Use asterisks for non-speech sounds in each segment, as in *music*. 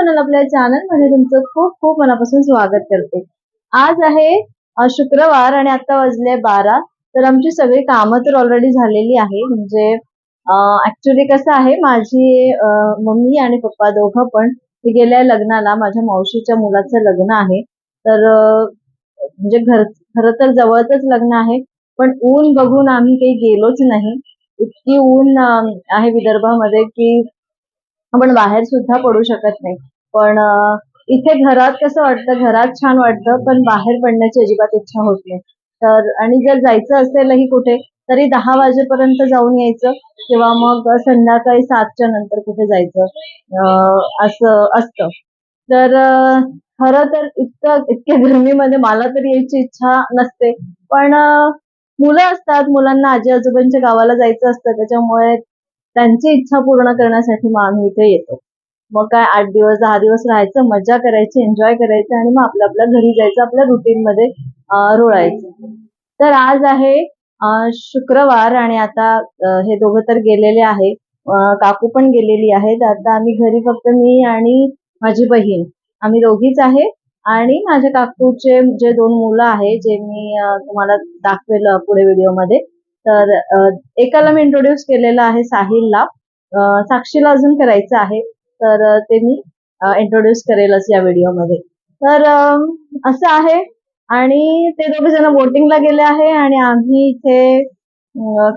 सोनल आपल्या चॅनलमध्ये तुमचं खूप खूप मनापासून स्वागत करते. आज आहे शुक्रवार आणि आता वाजले बारा. तर आमची सगळी कामं तर ऑलरेडी झालेली आहे. म्हणजे ऍक्च्युली कसं आहे माझी मम्मी आणि पप्पा दोघं पण ते गेल्या लग्नाला माझ्या मावशीच्या मुलाचं लग्न आहे. तर म्हणजे घर खरं तर जवळच लग्न आहे. पण ऊन बघून आम्ही काही गेलोच नाही. इतकी ऊन आहे विदर्भामध्ये की आपण बाहेर सुद्धा पडू शकत नाही. पण इथे घरात कसं वाटतं घरात छान वाटतं पण बाहेर पडण्याची अजिबात इच्छा होत नाही. तर आणि जर जायचं असेलही कुठे तरी दहा वाजेपर्यंत जाऊन यायचं किंवा मग संध्याकाळी सातच्या नंतर कुठे जायचं असं असतं. तर खरं तर इतकं इतक्या गरमीमध्ये मला तरी यायची इच्छा नसते. पण मुलं असतात मुलांना आजी आजोबांच्या गावाला जायचं असतं त्याच्यामुळे त्यांची इच्छा पूर्ण करण्यासाठी मग आम्ही इथे येतो. मग काय आठ दिवस दहा दिवस राहायचं मजा करायची एन्जॉय करायचं आणि मग आपल्या आपल्या घरी जायचं आपल्या रुटीन मध्ये रुळायचं. तर आज आहे शुक्रवार आणि आता हे दोघं तर गेलेले आहे. काकू पण गेलेली आहेत. आता आम्ही घरी फक्त मी आणि माझी बहीण. आम्ही दोघीच आहे आणि माझ्या काकूचे जे दोन मुलं आहे जे मी तुम्हाला दाखवेल पुढे व्हिडिओमध्ये तर एकाला मी इंट्रोड्यूस केलेलं आहे साहिलला. साक्षीला अजून करायचं आहे. तर ते मी इंट्रोड्यूस करेलच या व्हिडिओमध्ये. तर असं आहे. आणि ते दोघे जण बोटिंगला गेले आहे आणि आम्ही इथे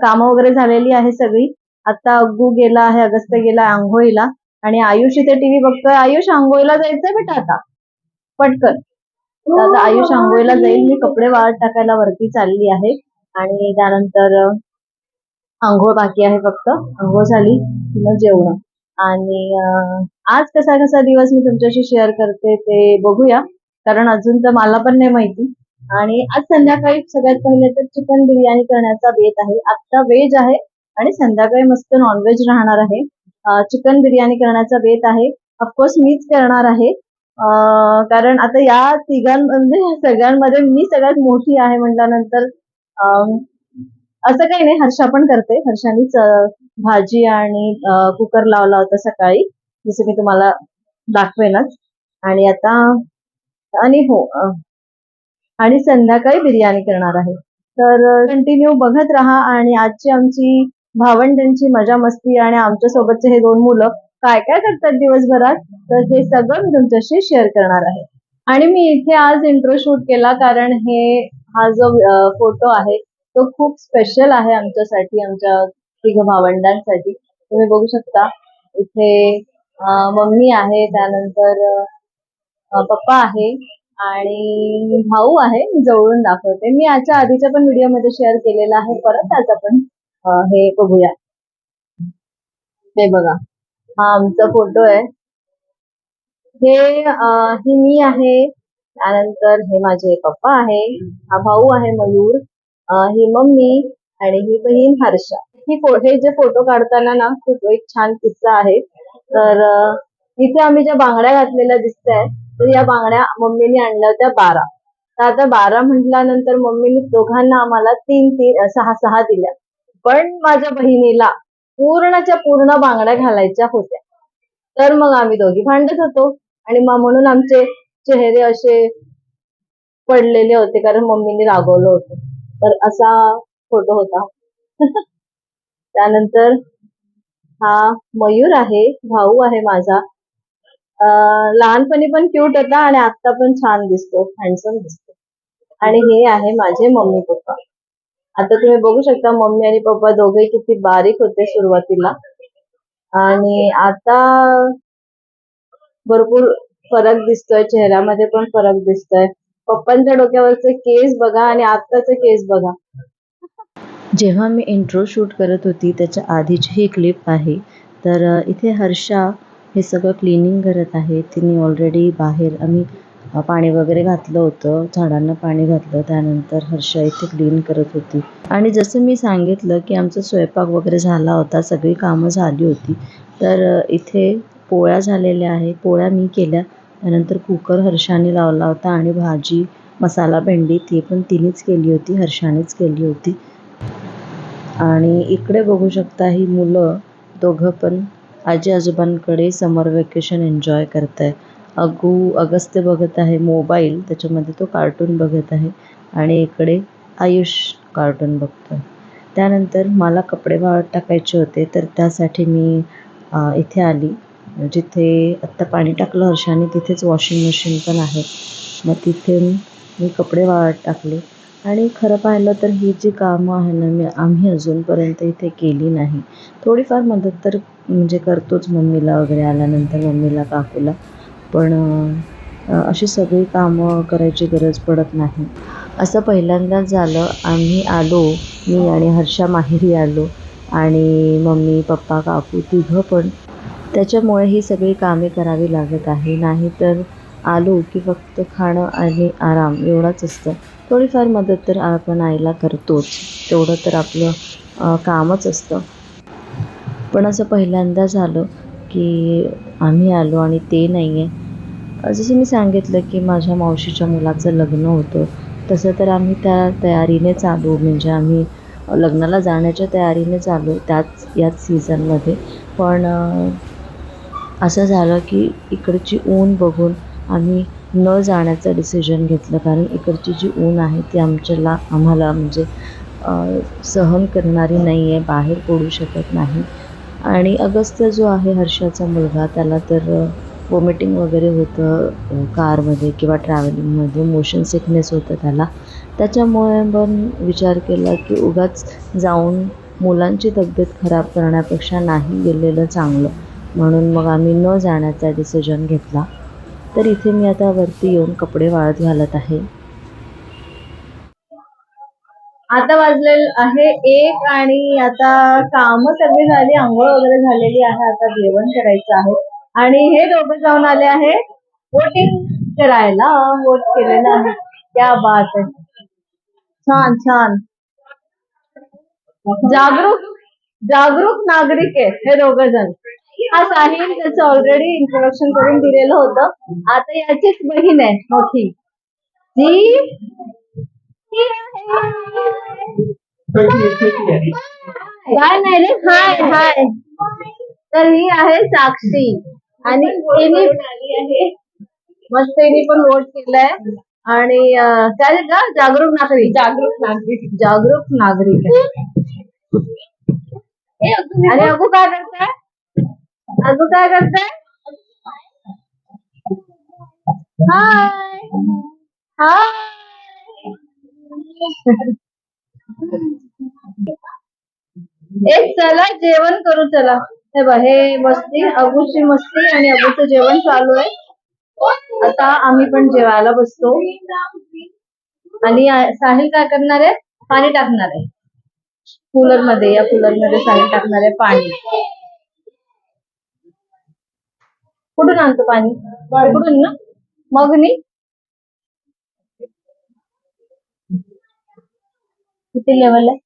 कामं वगैरे झालेली आहे सगळी. आता अग्गू गेला आहे अगस्त गेला आंघोळीला. आणि आयुष इथे टीव्ही बघतोय. आयुष आंघोळीला जायचंय बेटा आता. पटकन. आता आयुष आंघोळीला जाईल. मी कपडे वाळत टाकायला वरती चालली आहे. आणि त्यानंतर आंघोळ बाकी आहे फक्त. आंघोळ झाली मग जेवण. आणि आज कसा कसा दिवस मी तुमच्याशी शेअर करते ते बघूया. कारण अजून तर मला पण नाही माहिती. आणि आज संध्याकाळी सगळ्यात पहिले तर चिकन बिर्याणी करण्याचा बेत आहे. आता व्हेज आहे आणि संध्याकाळी मस्त नॉनव्हेज राहणार आहे. चिकन बिर्याणी करण्याचा बेत आहे. ऑफकोर्स मीच करणार आहे. कारण आता या तिघां म्हणजे सगळ्यांमध्ये मी सगळ्यात मोठी आहे म्हटल्यानंतर असं काही नाही. हर्षा पण करते. हर्षानीच भाजी आणि कुकर लावला होता सकाळी. जसं मी तुम्हाला दाखवेनच. आणि आता आणि हो आणि संध्याकाळी बिर्याणी करणार आहे. तर कंटिन्यू बघत राहा आणि आजची आमची भावंडांची मजा मस्ती आणि आमच्या सोबतचे हे दोन मुलं काय काय करतात दिवसभरात? तर हे सगळं मी तुमच्याशी शेअर करणार आहे. आणि मी इथे आज इंट्रो शूट केला कारण हे हा जो फोटो आहे तो खूप स्पेशल आहे आमच्यासाठी आमच्या तिघ भावंडांसाठी. तुम्ही बघू शकता इथे मम्मी आहे त्यानंतर पप्पा आहे आणि भाऊ आहे जवळून दाखवते. मी याच्या आधीच्या पण व्हिडिओमध्ये शेअर केलेला आहे परत आज आपण हे बघूया. हे बघा हा आमचा फोटो आहे. हे ही मी आहे त्यानंतर हे माझे पप्पा आहे हा भाऊ आहे मयूर ही मम्मी आणि ही बहीण हर्षा. ही हे जे फोटो काढताना ना खूप एक छान किस्सा आहे. तर इथे आम्ही ज्या बांगड्या घातलेल्या दिसत आहे तर या बांगड्या मम्मीने आणल्या होत्या बारा. तर आता बारा म्हटल्यानंतर मम्मीने दोघांना आम्हाला तीन तीन सहा सहा दिल्या. पण माझ्या बहिणीला पूर्णच्या पूर्ण बांगड्या घालायच्या होत्या. तर मग आम्ही दोघी भांडत होतो आणि मग म्हणून आमचे चेहरे असे पडलेले होते कारण मम्मीने रागवलं होतं. तर असा फोटो होता. *laughs* त्यानंतर हा मयूर आहे भाऊ आहे माझा. लहानपणी पण क्यूट होता आणि आता पण छान दिसतो हँडसम दिसतो. आणि हे आहे माझे मम्मी पप्पा. आता तुम्ही बघू शकता मम्मी आणि पप्पा दोघे किती बारीक होते सुरुवातीला. आणि आता भरपूर फरक दिसतोय चेहऱ्यामध्ये पण फरक दिसतोय. पप्पांच्या डोक्यावरचे केस बघा आणि आत्ताचे केस बघा. जेव्हा मी इंट्रो शूट करत होती त्याच्या आधीची ही क्लिप आहे. तर इथे हर्षा हे सगळं क्लिनिंग करत आहे. तिने ऑलरेडी बाहेर आम्ही पाणी वगैरे घातलं होतं. झाडांना पाणी घातलं. त्यानंतर हर्षा इथे क्लीन करत होती. आणि जसं मी सांगितलं की आमचा स्वयंपाक वगैरे झाला होता. सगळी कामं झाली होती. तर इथे पोळ्या झालेल्या आहे पोळ्या मी केल्या. त्यानंतर कुकर हर्षाने लावला होता आणि भाजी मसाला भेंडी ती पण तिनेच केली होती. हर्षानेच केली होती. आणि इकडे बघू शकता ही मुलं दोघं पण आजी आजोबांकडे समर वेकेशन एन्जॉय करत आहे अगू अगस्त्य बघत आहे मोबाईल त्याच्यामध्ये तो कार्टून बघत आहे. आणि इकडे आयुष कार्टून बघतो त्यानंतर मला कपडे वाळत टाकायचे होते. तर त्यासाठी मी इथे आली. जिथे आत्ता पाणी टाकलं हर्षाने तिथेच वॉशिंग मशीन पण आहे. मग तिथे मी कपडे वाळत टाकले. आणि खरं पाहिलं तर ही जी कामं आहे ना मी आम्ही अजूनपर्यंत इथे केली नाही. थोडीफार मदत तर म्हणजे करतोच मम्मीला वगैरे आल्यानंतर मम्मीला काकूला. पण अशी सगळी कामं करायची गरज पडत नाही. असं पहिल्यांदाच झालं आम्ही आलो मी आणि हर्षा माहेरी आलो. आणि मम्मी पप्पा काकू तिघं पण त्याच्यामुळे ही सगळी कामे करावी लागत आहे. नाही तर आलो की फक्त खाणं आणि आराम एवढाच असतं. थोडीफार मदत तर आपण आईला करतोच. तेवढं तर आपलं कामच असतं. पण असं पहिल्यांदा झालं की आम्ही आलो आणि ते नाही आहे जसं मी सांगितलं की माझ्या मावशीच्या मुलाचं लग्न होतं. तसं तर आम्ही त्या तयारीनेच आलो म्हणजे आम्ही लग्नाला जाण्याच्या तयारीनेच आलो त्याच याच सीझनमध्ये पण असं झालं की इकडची ऊन बघून आम्ही न जाण्याचं डिसिजन घेतलं. कारण इकडची जी ऊन आहे ती आमच्याला आम्हाला म्हणजे सहन करणारी नाही आहे बाहेर पडू शकत नाही. आणि अगस्त्य जो आहे हर्षाचा मुलगा त्याला तर वॉमिटिंग वगैरे होतं कारमध्ये किंवा ट्रॅव्हलिंगमध्ये मोशन सिकनेस होतं त्याला. त्याच्यामुळे पण विचार केला की उगाच जाऊन मुलांची तब्येत खराब करण्यापेक्षा नाही गेलेलं चांगलं. म्हणून मग आम्ही न जाण्याचा डिसिजन घेतला. तर इथे मी आता वरती येऊन कपडे वाळत घालत आहे. आता वाजलेलं आहे एक आणि आता काम सगळी झाली आंघोळ वगैरे झालेली आहे आता जेवण करायचं आहे. आणि हे दोघं जाऊन आले आहे वोटिंग करायला. वोट केलेलं आहे. त्या बात आहे छान छान. जागरूक जागरूक नागरिक आहे हे दोघं जण. हा साहिल त्याचं ऑलरेडी इंट्रोडक्शन करून दिलेलं होतं. आता याचीच बहीण आहे मोठी. जी. काय नाही रे? हाय हाय. तर ही आहे साक्षी. आणि तिने मस्त तिने पण वोट केलंय. आणि अं, काय का जागरूक नागरिक. जागरूक नागरिक. जागरूक नागरिक आहे. आणि अगू काय करताय? अजून काय करताय? हाय हाय एक चला जेवण करू चला. हे बघ हे मस्ती अबूची मस्ती आणि अबूचं जेवण चालू आहे. आता आम्ही पण जेवायला बसतो. आणि साहिल काय करणार आहे? पाणी टाकणार आहे. कूलरमध्ये या कूलरमध्ये साहिल टाकणार आहे पाणी. कुठून आणतो पाणी? कुठून ना? मग मी किती लेवल आहे?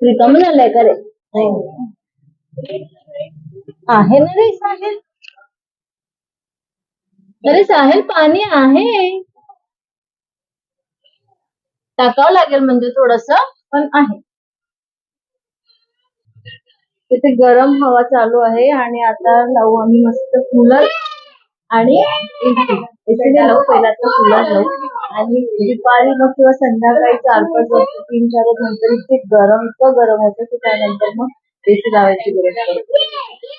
रिकामी झालंय का रे? आहे ना रे साहेब? अरे साहिल पाणी आहे. टाकावं लागेल म्हणजे थोडस पण आहे. तिथे गरम हवा चालू आहे आणि आता लावू आम्ही मस्त कूलर आणि एसी एसीने लावू पहिला आता कूलर लावू आणि दुपारी मग किंवा संध्याकाळी चार पाच वाजता तीन चार नंतर इतके गरम इतकं गरम होतं की त्यानंतर मग एसी लावायची गरज पडते.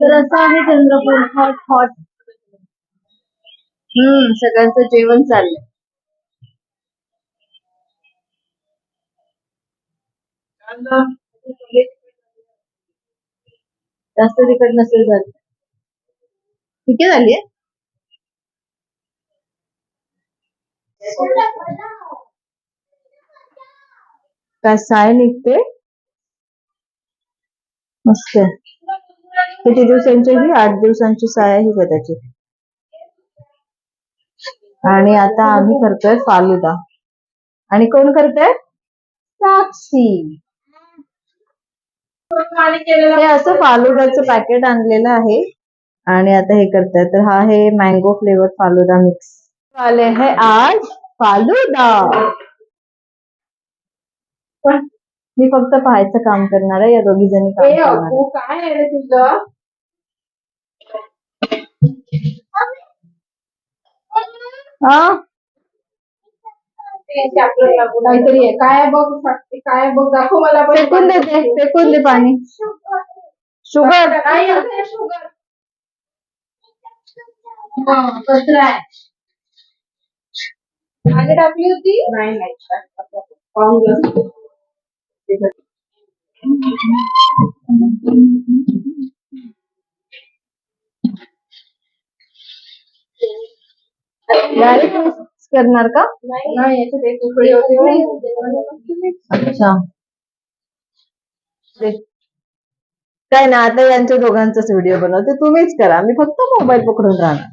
तर असं आहे चंद्रपूर. हॉट हॉट हम्म सगळ्यांचं जेवण चाललंय. जास्त तिकट नसेल ठीक आहे झाली? काय साय निघते? मस्त. किती दिवसांची ही? आठ दिवसांची साय ही कदाचित. आणि आता आम्ही करतोय फालुदा. आणि कोण करतोय? साक्षी. हे असं फालुदाचं पॅकेट आणलेलं आहे. आणि आता हे करताय. तर हा आहे मँगो फ्लेवर फालुदा मिक्स वाले है आज फालुदा. पण मी फक्त पाहायचं काम करणार आहे. या दोघी जणी आहे. काय आहे तुझं? हा? काहीतरी आहे. काय बघ सांगते, काय बघ दाखव मला. फेकून दे ते, फेकून दे पाणी. शुगर. शुगर. कचरा आहे. टाकली होती? नाही नाही. डायरेक्ट करणार का? अच्छा. काय ना आता यांच्या दोघांचाच व्हिडिओ बनवते. तुम्हीच करा. मी फक्त मोबाईल पकडून राहणार.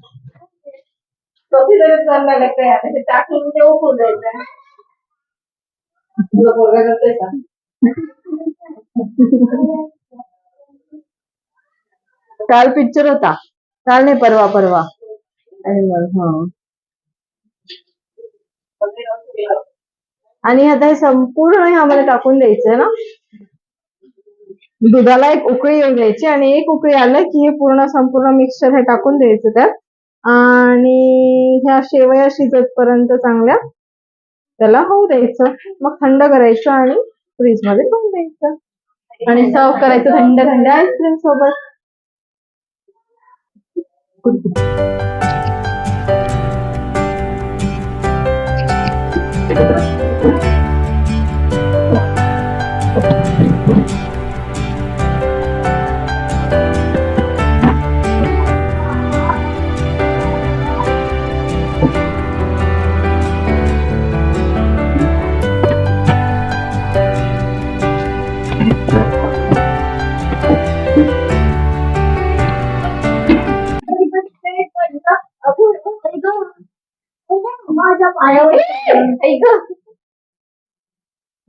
काल पिक्चर होता. काल नाही परवा परवा. Animal, हा. आणि आता हे संपूर्ण ह्यामध्ये टाकून द्यायचं ना? दुधाला एक उकळी येऊन द्यायची आणि एक उकळी आलं की हे पूर्ण संपूर्ण मिक्सचर हे टाकून द्यायचं त्यात. आणि ह्या शेवया शिजत पर्यंत चांगल्या त्याला होऊ द्यायचं. मग थंड करायचं आणि फ्रीजमध्ये ठेवून द्यायचं. आणि सर्व करायचं थंड थंड आईस्क्रीम सोबत.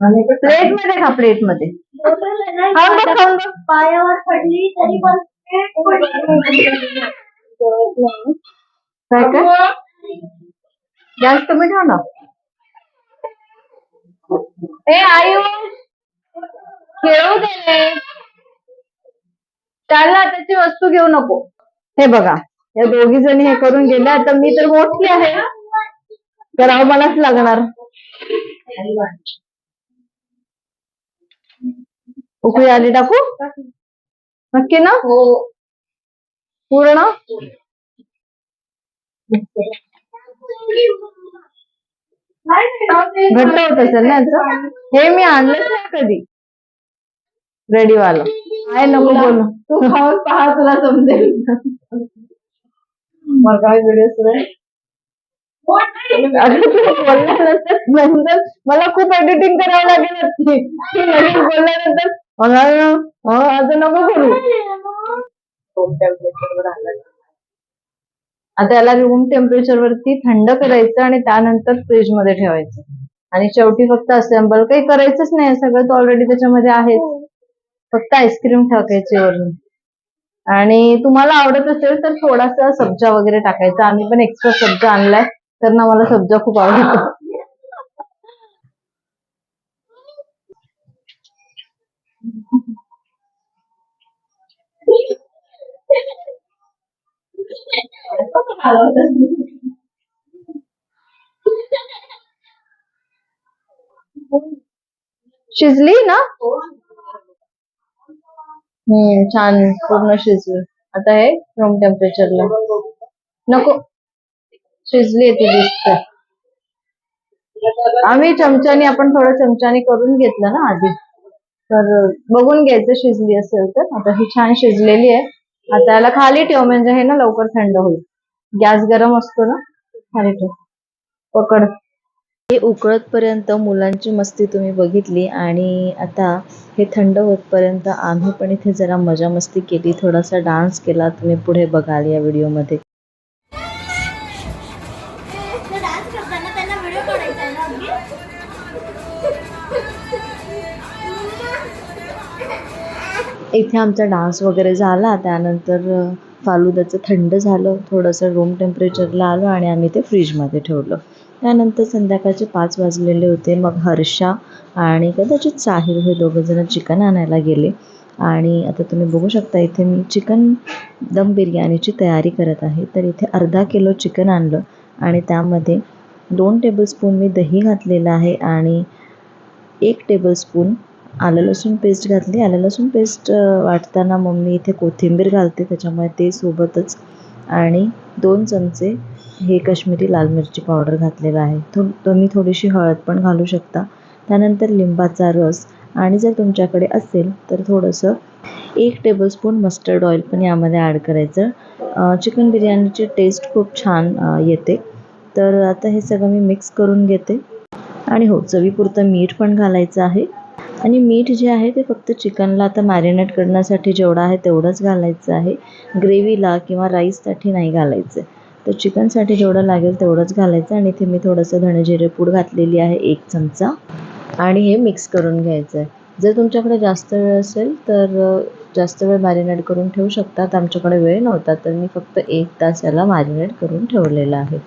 प्लेटमध्ये खा प्लेटमध्ये. पायावर पडली तरी पण काय काय? गॅस कमी ठेव ना ए आयुष खेळू दे. त्याला त्याची वस्तू घेऊ नको. हे बघा या दोघी जणी हे करून गेल्या आता मी तर मोठी आहे. करावं मलाच लागणार. उकळी आली टाकू? नक्की ना? हो. पूर्ण? घट्ट होत असेल ना याचं? हे मी आणलंच नाही कधी. रेडी वाला काय नको बोलू. तू खाऊन पहा तुला समजेल. मग काय व्हिडिओ सुरू बोलल्यानंतर नंतर मला खूप एडिटिंग करावं लागेल बोलल्यानंतर मला असं नको करू. आता याला रूम टेम्परेचर वरती थंड करायचं आणि त्यानंतर फ्रीजमध्ये ठेवायचं. आणि शेवटी फक्त असेंबल काही करायचंच नाही सगळं तर ऑलरेडी त्याच्यामध्ये आहेच. फक्त आईस्क्रीम टाकायची वरून. आणि तुम्हाला आवडत असेल तर थोडासा सब्जा वगैरे टाकायचा. आम्ही पण एक्स्ट्रा सब्जा आणलाय. तर ना मला सब्जा खूप आवडतो. शिजली ना? हम्म छान, पूर्ण शिजली. आता हे रूम टेम्परेचरला नको. शिजली ते दिसत आम्ही चमच्याने आपण थोडं चमच्याने करून घेतलं ना आधी. तर बघून घ्यायचं शिजली असेल तर. आता ही छान शिजलेली आहे. आता याला खाली ठेव म्हणजे हे ना लवकर थंड होईल. गॅस गरम असतो ना खाली ठेव. पकड. हे उकळतपर्यंत मुलांची मस्ती तुम्ही बघितली आणि आता हे थंड होतपर्यंत आम्ही पण इथे जरा मजा मस्ती केली. थोडासा डान्स केला तुम्ही पुढे बघाल या व्हिडिओमध्ये. इथे आमचा डान्स वगैरे झाला त्यानंतर फालुद्याचं थंड झालं थोडंसं रूम टेम्परेचरला आलं आणि आम्ही ते फ्रीजमध्ये ठेवलं. त्यानंतर संध्याकाळचे पाच वाजलेले होते मग हर्षा आणि कदाचित साहिल हे दोघंजणं चिकन आणायला गेले. आणि आता तुम्ही बघू शकता इथे मी चिकन दम बिर्याणीची तयारी करत आहे. तर इथे अर्धा किलो चिकन आणलं आणि त्यामध्ये दोन टेबलस्पून मी दही घातलेलं आहे आणि एक टेबलस्पून आलं लसूण पेस्ट घातली. आलं लसूण पेस्ट वाटताना मम्मी इथे कोथिंबीर घालते. त्याच्यामुळे ते सोबतच आणि दोन चमचे हे काश्मीरी लाल मिरची पावडर घातलेलं आहे. थो तुम्ही थोडीशी हळद पण घालू शकता. त्यानंतर लिंबाचा रस आणि जर तुमच्याकडे असेल तर थोडंसं एक टेबलस्पून मस्टर्ड ऑइल पण यामध्ये ॲड करायचं. चिकन बिर्याणीची टेस्ट खूप छान येते. तर आता हे सगळं मी मिक्स करून घेते. आणि हो चवीपुरतं मीठ पण घालायचं आहे. आणि मीठ जे आहे ते फक्त चिकनला आता मॅरिनेट करण्यासाठी जेवढं आहे तेवढंच घालायचं आहे. ग्रेव्हीला किंवा राईससाठी नाही घालायचं. तर चिकनसाठी जेवढं लागेल तेवढंच घालायचं आणि इथे मी थोडंसं धणेजिरे पूड घातलेली आहे एक चमचा. आणि हे मिक्स करून घ्यायचं आहे. जर तुमच्याकडे जास्त वेळ असेल तर जास्त वेळ मॅरिनेट करून ठेवू शकतात आमच्याकडे वेळ नव्हता तर मी फक्त एक तास याला मॅरिनेट करून ठेवलेलं आहे.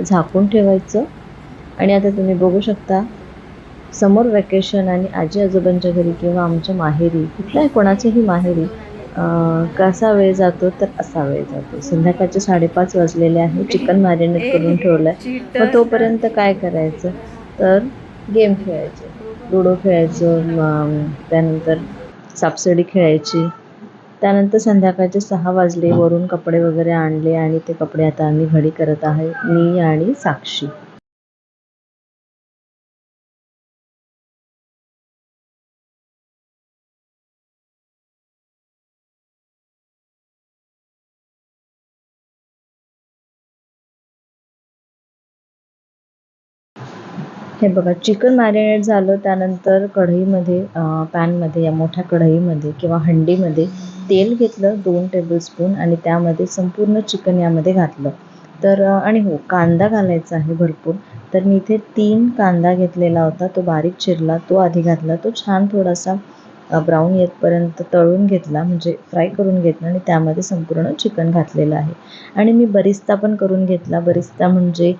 झाकून ठेवायचं. आणि आता तुम्ही बघू शकता समोर वॅकेशन आणि आजी आजोबांच्या घरी किंवा आमच्या माहेरी कुठल्याही कोणाच्याही माहेरी कसा वेळ जातो तर असा वेळ जातो. संध्याकाळचे साडेपाच वाजलेले आहे चिकन मॅरिनेट करून ठेवलं आहे मग तोपर्यंत काय करायचं? तर गेम खेळायचे. लुडो खेळायचं त्यानंतर सापशिडी खेळायची. त्यानंतर संध्याकाळचे सहा वाजले वरून कपडे वगैरे आणले आणि ते कपडे आता आम्ही घडी करत आहे मी आणि साक्षी. हे बघा चिकन मॅरिनेट झालं त्यानंतर कढईमध्ये पॅनमध्ये या मोठ्या कढईमध्ये किंवा हंडीमध्ये तेल घेतलं दोन टेबलस्पून आणि त्यामध्ये संपूर्ण चिकन यामध्ये घातलं. तर आणि हो कांदा घालायचा आहे भरपूर. तर मी इथे तीन कांदा घेतलेला होता तो बारीक चिरला तो आधी घातला तो छान थोडासा ब्राऊन येतपर्यंत तळून घेतला म्हणजे फ्राय करून घेतला आणि त्यामध्ये संपूर्ण चिकन घातलेलं आहे. आणि मी बरिस्ता पण करून घेतला. बरिस्ता म्हणजे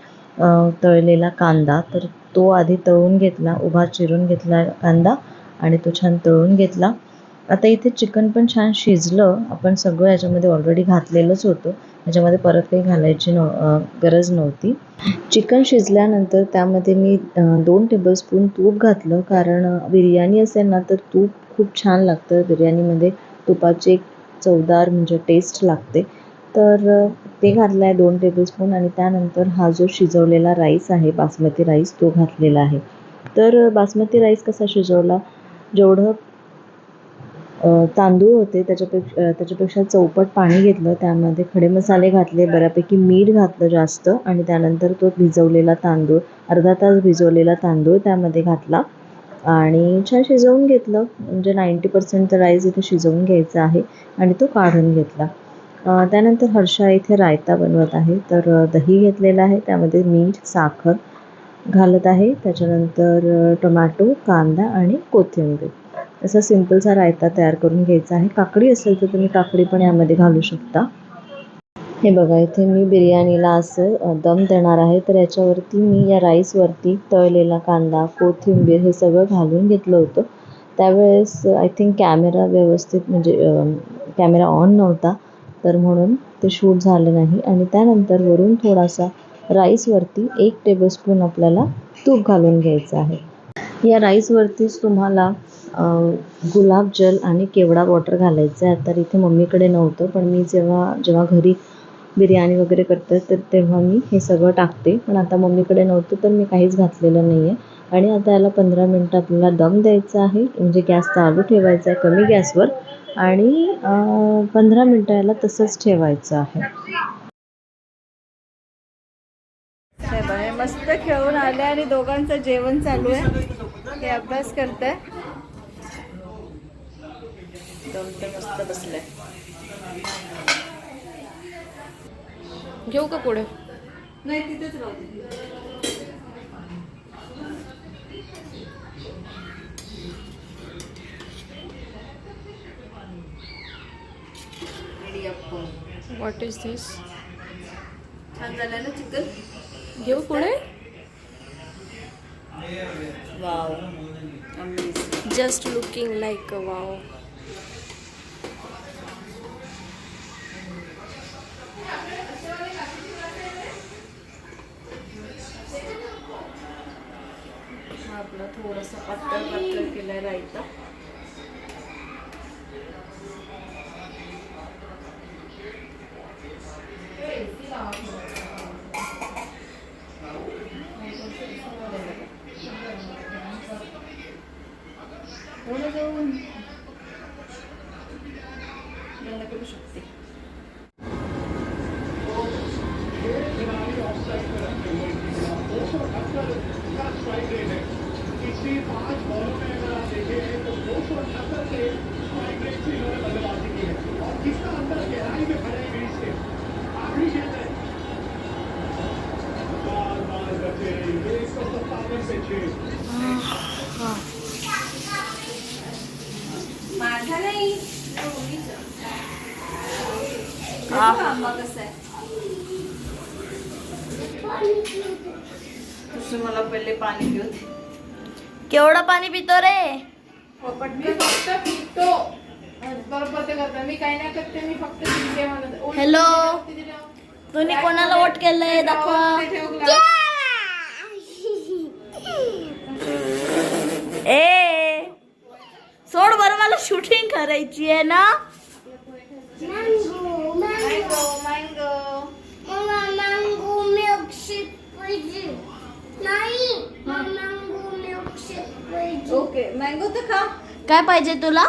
तळलेला कांदा. तर तो आधी तळून घेतला उभा चिरून घेतला कांदा आणि तो छान तळून घेतला. आता इथे चिकन पण छान शिजलं. आपण सगळं याच्यामध्ये ऑलरेडी घातलेलंच होतं. याच्यामध्ये परत काही घालायची नव गरज नव्हती. चिकन शिजल्यानंतर त्यामध्ये मी दोन टेबलस्पून तूप घातलं. कारण बिर्याणी असेल ना तर तूप खूप छान लागतं. बिर्याणीमध्ये तुपाची एक चवदार म्हणजे टेस्ट लागते. तर ते घातलं आहे दोन टेबलस्पून आणि त्यानंतर हा जो शिजवलेला राईस आहे बासमती राईस तो घातलेला आहे. तर बासमती राईस कसा शिजवला? जेवढं तांदूळ होते त्याच्यापेक्षा त्याच्यापेक्षा चौपट पाणी घेतलं त्यामध्ये खडे मसाले घातले बऱ्यापैकी मीठ घातलं जास्त आणि त्यानंतर तो भिजवलेला तांदूळ अर्धा तास भिजवलेला तांदूळ त्यामध्ये घातला आणि छान शिजवून घेतलं. म्हणजे नाईंटी पर्सेंट राईस इथे शिजवून घ्यायचा आहे आणि तो काढून घेतला. त्यानंतर हर्षा इथे रायता बनवत आहे. तर दही घेतलेलं आहे. त्यामध्ये मीठ साखर घालत आहे. त्याच्यानंतर टोमॅटो कांदा आणि कोथिंबीर. असा सिम्पलचा रायता तयार करून घ्यायचा आहे. काकडी असेल तर तुम्ही काकडी पण यामध्ये घालू शकता. हे बघा इथे मी बिर्याणीला असं दम देणार आहे. तर याच्यावरती मी या राईसवरती तळलेला कांदा कोथिंबीर हे सगळं घालून घेतलं होतं. त्यावेळेस आय थिंक कॅमेरा व्यवस्थित म्हणजे कॅमेरा ऑन नव्हता. तर म्हणून ते शूट झालं नाही. आणि त्यानंतर वरून थोडासा राईसवरती एक टेबलस्पून आपल्याला तूप घालून घ्यायचं आहे. या राईसवरतीच तुम्हाला गुलाब जल आणि केवडा वॉटर घालायचं आहे. तर इथे मम्मीकडे नव्हतं पण मी जेव्हा जेव्हा घरी बिर्याणी वगैरे करते तर तेव्हा मी हे सगळं टाकते. पण आता मम्मीकडे नव्हतं तर मी काहीच घातलेलं नाही आहे आणि आता याला पंधरा मिनटं आपल्याला दम द्यायचा आहे. म्हणजे गॅस चालू ठेवायचा आहे कमी गॅसवर. आणि अं, पंधरा मिनटं याला तसंच ठेवायचं आहे. हे हे मस्त खेळून आले आणि दोघांचं जेवण चालू आहे. हे अभ्यास करताय. दमते मस्त बसलाय घेऊ का पुढे? नाही तिथेच राहू व्हॉट इज दिस छान झालं ना चिकन? घेऊ पुढे? Wow just looking like wow हा आपला थोडासा पातळ पातळ केलाय रायता. पिछली पाँच बॉलों में अगर आप देखें तो दो सौ अठहत्तर से इन्होंने बल्लेबाजी की है। और किसका अंदर गहराई में खड़े बीच से आखिरी गेंद है। बार बार बचे ये मतलब पानी केवढं पाणी पितो रे? मी फक्त पितो. बरोबर ते करतो मी काही नाही करते मी फक्त पिते म्हणत. ओली हॅलो तिथे ठेव. तुम्ही कोणाला वोट केलंय? दाखवा. तिथे ठेव glass. ए सोड बरं मला शूटिंग करायची आहे ना? Mango, mango. नाही ओके मँगो तर खा. काय पाहिजे तुला?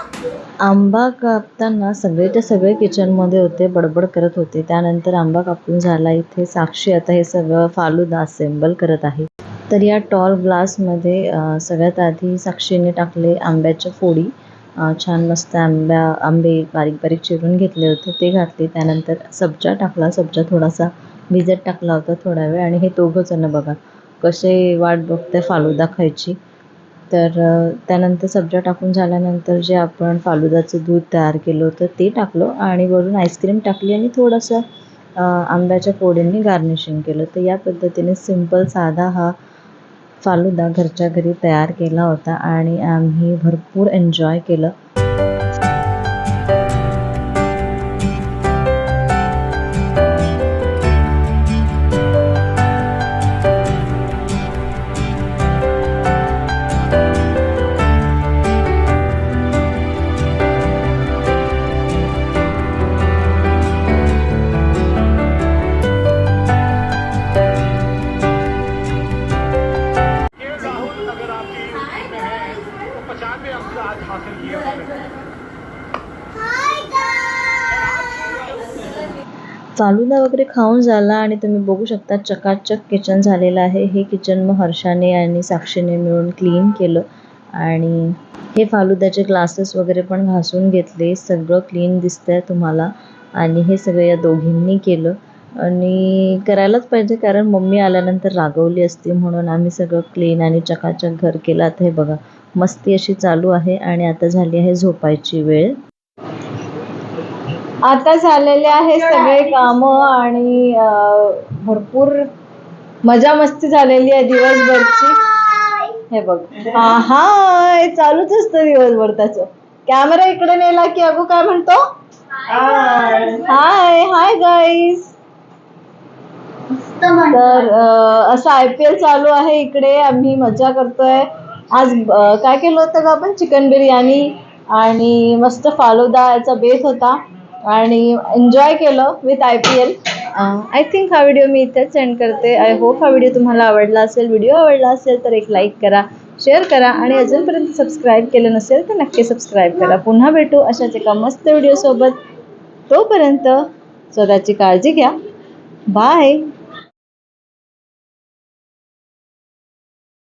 आंबा कापताना सगळेच्या सगळे किचनमध्ये होते बडबड करत होते. त्यानंतर आंबा कापून झाला इथे. साक्षी आता हे सगळं फालुदा असेंबल करत आहे. तर या टॉल ग्लासमध्ये सगळ्यात आधी साक्षीने टाकले आंब्याच्या फोडी. छान मस्त आंब्या आंबे बारीक बारीक चिरून घेतले होते. ते घातले. त्यानंतर सब्जा टाकला. सब्जा थोडासा भिजत टाकला होता थोडा वेळ. आणि हे दोघं जण बघा कसे वाट बघते फालुदा खायची. तर त्यानंतर सब्जा टाकून झाल्यानंतर जे आपण फालुदाचं दूध तयार केलं होतं ते टाकलं आणि वरून आईस्क्रीम टाकली आणि थोडंसं आंब्याच्या फोडींनी गार्निशिंग केलं. तर या पद्धतीने सिंपल साधा हा फालुदा घरच्या घरी तयार केला होता आणि आम्ही भरपूर एन्जॉय केलं. फालुदा वगैरे खाऊन झाला आणि तुम्ही बघू शकता चकाचक किचन झालेलं आहे. हे किचन मग हर्षाने आणि साक्षीने मिळून क्लीन केलं आणि हे फालुद्याचे ग्लासेस वगैरे पण घासून घेतले. सगळं क्लीन दिसतंय तुम्हाला आणि हे सगळं या दोघींनी केलं. आणि करायलाच पाहिजे कारण मम्मी आल्यानंतर रागवली असती म्हणून आम्ही सगळं क्लीन आणि चकाचक घर केलं. आता हे बघा मस्ती अशी चालू आहे आणि आता झाली आहे झोपायची वेळ. आता झालेले आहे सगळे काम आणि भरपूर मजा मस्ती झालेली आहे दिवसभरची. हे बघ. हा हाय चालूच असतं दिवसभर त्याचं. कॅमेरा इकडे नेला की अगो काय म्हणतो? हाय हाय गाईस तर असं आय पी एल चालू आहे इकडे. आम्ही मजा करतोय. आज काय केलं होतं का आपण? चिकन बिर्याणी आणि मस्त फालुदा याचा बेत होता. आणि एन्जॉय केलं with I P L I think हा व्हिडिओ मी इथेच सेंड करते. आय होप हा व्हिडिओ तुम्हाला आवडला असेल व्हिडिओ आवडला असेल तर एक लाईक करा शेअर करा आणि अजूनपर्यंत सबस्क्राईब केलं नसेल तर नक्की सबस्क्राईब करा. पुन्हा भेटू अशाच एका मस्त व्हिडिओसोबत तोपर्यंत स्वतःची काळजी घ्या. बाय